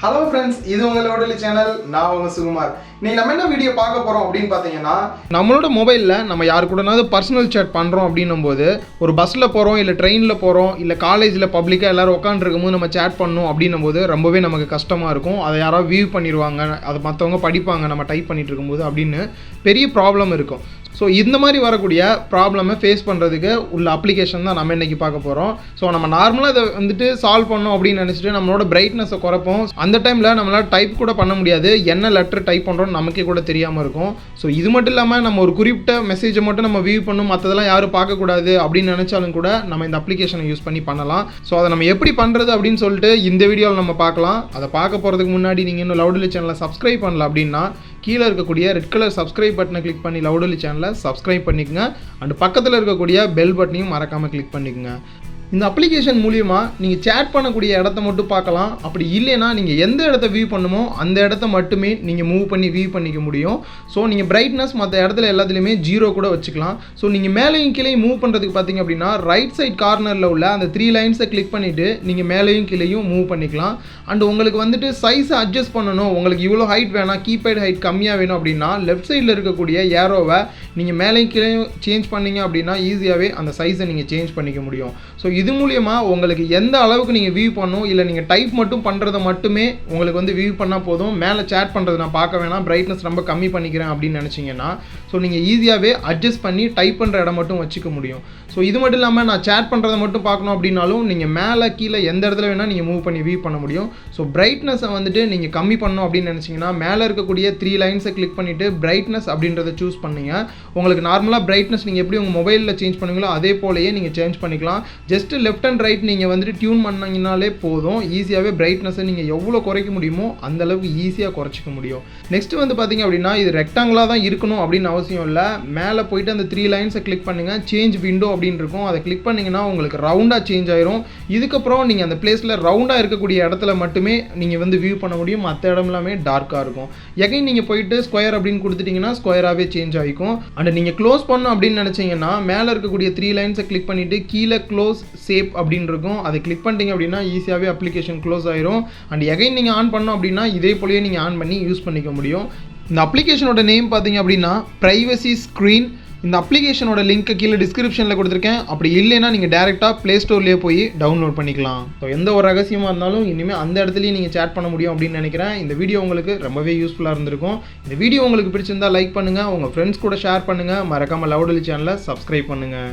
Hello friends இது உங்களோட channel நான் உங்க சுகுமார். நீ நம்ம என்ன வீடியோ பார்க்க போறோம் அப்படின்னு பார்த்தீங்கன்னா நம்மளோட மொபைலில் நம்ம யாரு கூடனாவது பர்சனல் சேட் பண்ணுறோம் அப்படின்னும் போது ஒரு பஸ்ஸில் போகிறோம் இல்லை ட்ரெயினில் போகிறோம் இல்லை காலேஜில் பப்ளிக்காக எல்லாரும் உட்காந்துருக்கும் போது நம்ம சேட் பண்ணணும் அப்படின்னும் போது ரொம்பவே நமக்கு கஷ்டமாக இருக்கும். அதை யாராவது வியூ பண்ணிடுவாங்க அதை மற்றவங்க படிப்பாங்க நம்ம டைப் பண்ணிட்டு இருக்கும்போது அப்படின்னு பெரிய ப்ராப்ளம் இருக்கும். ஸோ இந்த மாதிரி வரக்கூடிய ப்ராப்ளமை ஃபேஸ் பண்ணுறதுக்கு உள்ள அப்ளிகேஷன் தான் நம்ம இன்றைக்கி பார்க்க போகிறோம் ஸோ நம்ம நார்மலாக இதை வந்துட்டு சால்வ் பண்ணோம் அப்படின்னு நினச்சிட்டு நம்மளோட பிரைட்னஸை குறைப்போம். அந்த டைமில் நம்மளால் டைப் கூட பண்ண முடியாது. என்ன லெட்டர் டைப் பண்ணுறோம்னு நமக்கே கூட தெரியாமல் இருக்கும். ஸோ இது மட்டும் இல்லாமல் நம்ம ஒரு குறிப்பிட்ட மெசேஜை மட்டும் நம்ம வியூ பண்ணும். மற்றதெல்லாம் யாரும் பார்க்கக்கூடாது அப்படின்னு நினச்சாலும் கூட நம்ம இந்த அப்ளிகேஷனை யூஸ் பண்ணி பண்ணலாம். ஸோ அதை நம்ம எப்படி பண்ணுறது அப்படின்னு சொல்லிட்டு இந்த வீடியோவில் நம்ம பார்க்கலாம். அதை பார்க்க போகிறதுக்கு முன்னாடி நீங்கள் இன்னும் லவுடலி சேனலை சப்ஸ்கிரைப் பண்ணல அப்படின்னா கீழே இருக்கக்கூடிய ரெட் கலர் சப்ஸ்கிரைப் பட்டனை கிளிக் பண்ணி லவுடலி சேனலை சப்ஸ்கிரைப் பண்ணிக்கோங்க. அண்ட் பக்கத்தில் இருக்கக்கூடிய பெல் பட்டனையும் மறக்காமல் கிளிக் பண்ணிக்கங்க. இந்த அப்ளிகேஷன் மூலிமா நீங்கள் சேட் பண்ணக்கூடிய இடத்த மட்டும் பார்க்கலாம். அப்படி இல்லைன்னா நீங்கள் எந்த இடத்த வியூ பண்ணுமோ அந்த இடத்த மட்டுமே நீங்கள் மூவ் பண்ணி வியூ பண்ணிக்க முடியும். ஸோ நீங்கள் பிரைட்னஸ் மற்ற இடத்துல எல்லாத்துலேயுமே ஜீரோ கூட வச்சுக்கலாம். ஸோ நீங்கள் மேலேயும் கீழேயும் மூவ் பண்ணுறதுக்கு பார்த்தீங்க அப்படின்னா ரைட் சைட் கார்னரில் உள்ள அந்த த்ரீ லைன்ஸை கிளிக் பண்ணிவிட்டு நீங்கள் மேலேயும் கீழேயும் மூவ் பண்ணிக்கலாம். அண்ட் உங்களுக்கு வந்துட்டு சைஸை அட்ஜஸ்ட் பண்ணணும். உங்களுக்கு இவ்வளோ ஹைட் வேணாம் கீபேட் ஹைட் கம்மியாக வேணும் அப்படின்னா லெஃப்ட் சைடில் இருக்கக்கூடிய ஏரோவை நீங்கள் மேலேயும் கீழேயும் சேஞ்ச் பண்ணீங்க அப்படின்னா ஈஸியாகவே அந்த சைஸை நீங்கள் சேஞ்ச் பண்ணிக்க முடியும். ஸோ இது மூலயமா உங்களுக்கு எந்த அளவுக்கு நீங்கள் வியூ பண்ணும் இல்லை நீங்கள் டைப் மட்டும் பண்ணுறதை மட்டுமே உங்களுக்கு வந்து வியூ பண்ணால் போதும். மேலே சேட் பண்ணுறது நான் பார்க்க வேணாம். பிரைட்னஸ் ரொம்ப கம்மி பண்ணிக்கிறேன் அப்படின்னு நினச்சிங்கன்னா ஸோ நீங்கள் ஈஸியாகவே அட்ஜஸ்ட் பண்ணி டைப் பண்ணுற இடம் மட்டும் வச்சுக்க முடியும். ஸோ இது மட்டும் இல்லாமல் நான் சேட் பண்ணுறதை மட்டும் பார்க்கணும் அப்படின்னாலும் நீங்கள் மேலே கீழே எந்த இடத்துல வேணால் நீங்கள் மூவ் பண்ணி வியூ பண்ண முடியும். ஸோ பிரைட்னஸை வந்துட்டு நீங்கள் கம்மி பண்ணணும் அப்படின்னு நினச்சிங்கன்னா மேலே இருக்கக்கூடிய த்ரீ லைன்ஸை கிளிக் பண்ணிவிட்டு பிரைட்னஸ் அப்படின்றத சூஸ் பண்ணீங்க. உங்களுக்கு நார்மலாக பிரைட்னஸ் நீங்கள் எப்படி உங்கள் மொபைலில் சேஞ்ச் பண்ணுவீங்களோ அதே போலயே நீங்கள் சேஞ்ச் பண்ணிக்கலாம். ஜஸ்ட் லெஃப்ட் அண்ட் ரைட் நீங்கள் வந்துட்டு டியூன் பண்ணிங்கனாலே போதும். ஈஸியாகவே பிரைட்னஸை நீங்கள் எவ்வளோ குறைக்க முடியுமோ அந்த அளவுக்கு ஈஸியாக குறைச்சிக்க முடியும். நெக்ஸ்ட்டு வந்து பார்த்திங்க அப்படின்னா இது ரெக்டாங்கிளாக தான் இருக்கணும் அப்படின்னு அவசியம் இல்லை. மேலே போயிட்டு அந்த த்ரீ லைன்ஸை கிளிக் பண்ணுங்கள் சேஞ்ச் விண்டோ அப்படின்னு இருக்கும். அதை கிளிக் பண்ணிங்கன்னா உங்களுக்கு ரவுண்டாக சேஞ்ச் ஆயிரும். இதுக்கப்புறம் நீங்கள் அந்த பிளேஸில் ரவுண்டாக இருக்கக்கூடிய இடத்துல மட்டுமே நீங்கள் வந்து வியூ பண்ண முடியும். மற்ற இடம் எல்லாமே டார்க்காக இருக்கும். எகைன் நீங்கள் போயிட்டு ஸ்கொயர் அப்படின்னு கொடுத்துட்டிங்கன்னா ஸ்கொயராகவே சேஞ்ச் ஆகிக்கும் அண்ட் நீங்கள் க்ளோஸ் பண்ணணும் அப்படின்னு நினச்சிங்கன்னா மேலே இருக்கக்கூடிய த்ரீ லைன்ஸை கிளிக் பண்ணிவிட்டு கீழே க்ளோஸ் சேப் அப்படின்னு இருக்கும் அதை கிளிக் பண்ணிட்டீங்க அப்படின்னா ஈஸியாகவே அப்ளிகேஷன் க்ளோஸ் ஆயிரும். அண்ட் எகைன் நீங்கள் ஆன் பண்ணோம் அப்படின்னா இதே போலவே நீங்கள் ஆன் பண்ணி யூஸ் பண்ணிக்க முடியும். இந்த அப்ளிகேஷனோட நேம் பார்த்தீங்க அப்படின்னா ப்ரைவசி ஸ்க்ரீன் இந்த அப்ளிகேஷனோட லிங்க்கு கீழே டிஸ்கிரிப்ஷனில் கொடுத்துருக்கேன். அப்படி இல்லைன்னா நீங்கள் டேரெக்டாக ப்ளே ஸ்டோர்லேயே போய் டவுன்லோட் பண்ணிக்கலாம். ஸோ எந்த ஒரு ரகசியமாக இருந்தாலும் இனிமேல் அந்த இடத்துலையும் நீங்கள் சேட் பண்ண முடியும் அப்படின்னு நினைக்கிறேன். இந்த வீடியோ உங்களுக்கு ரொம்பவே யூஸ்ஃபுல்லாக இருந்திருக்கும். இந்த வீடியோ உங்களுக்கு பிடிச்சிருந்தா லைக் பண்ணுங்கள் உங்கள் ஃப்ரெண்ட்ஸ் கூட ஷேர் பண்ணுங்கள் மறக்காமல் லவுடலி சேனலை சப்ஸ்கிரைப் பண்ணுங்கள்